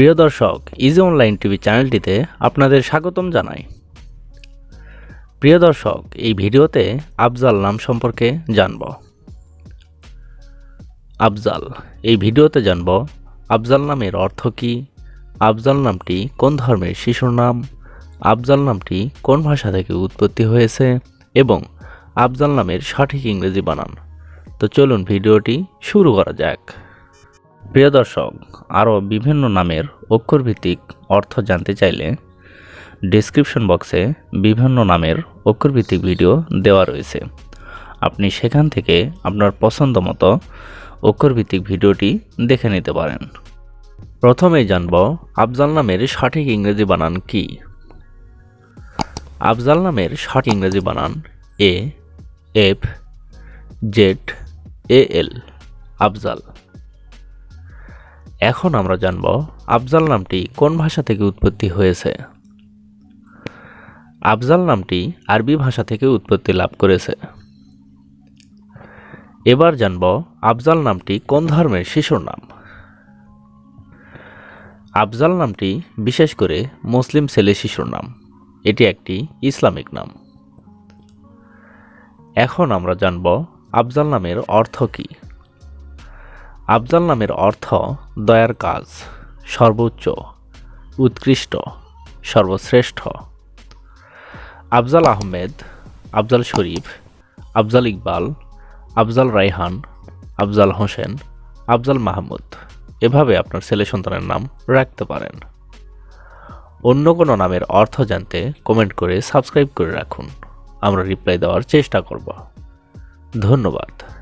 প্রিয় দর্শক easy online TV চ্যানেলটিতে আপনাদের স্বাগতম জানাই। প্রিয় দর্শক, এই ভিডিওতে আফজাল নাম সম্পর্কে জানব। আফজাল, এই ভিডিওতে জানব আফজাল নামের অর্থ কী, আফজাল নামটি কোন ধর্মের শিশুর নাম, আফজাল নামটি কোন ভাষা থেকে উৎপত্তি হয়েছে এবং আফজাল নামের সঠিক ইংরেজি বানান। তো চলুন ভিডিওটি শুরু করা যাক। প্রিয় দর্শক, আরও বিভিন্ন নামের অক্ষরভিত্তিক অর্থ জানতে চাইলে ডেসক্রিপশন বক্সে বিভিন্ন নামের অক্ষরভিত্তিক ভিডিও দেওয়া রয়েছে। আপনি সেখান থেকে আপনার পছন্দ মতো অক্ষরভিত্তিক ভিডিওটি দেখে নিতে পারেন। প্রথমেই জানব আফজাল নামের সঠিক ইংরেজি বানান কি? আফজাল নামের সঠিক ইংরেজি বানান A F Z A L Afzal. এখন আমরা জানব আফজাল নামটি কোন ভাষা থেকে উৎপত্তি হয়েছে। আফজাল নামটি আরবি ভাষা থেকে উৎপত্তি লাভ করেছে। এবার জানব আফজাল নামটি কোন ধর্মের শিশুর নাম। আফজাল নামটি বিশেষ করে মুসলিম ছেলে শিশুর নাম। এটি একটি ইসলামিক নাম। এখন আমরা জানব আফজাল নামের অর্থ কী। আফজাল নামের অর্থ দয়ার কাজ, সর্বোচ্চ, উৎকৃষ্ট, সর্বশ্রেষ্ঠ। আফজাল আহমেদ, আফজাল শরীফ, আফজাল ইকবাল, আফজাল রাইহান আফজাল হোসেন, আফজাল মাহমুদ। এভাবে আপনার ছেলে সন্তানের নাম রাখতে পারেন। অন্য কোনো নামের অর্থ জানতে কমেন্ট করে সাবস্ক্রাইব করে রাখুন। আমরা রিপ্লাই দেওয়ার চেষ্টা করব। ধন্যবাদ।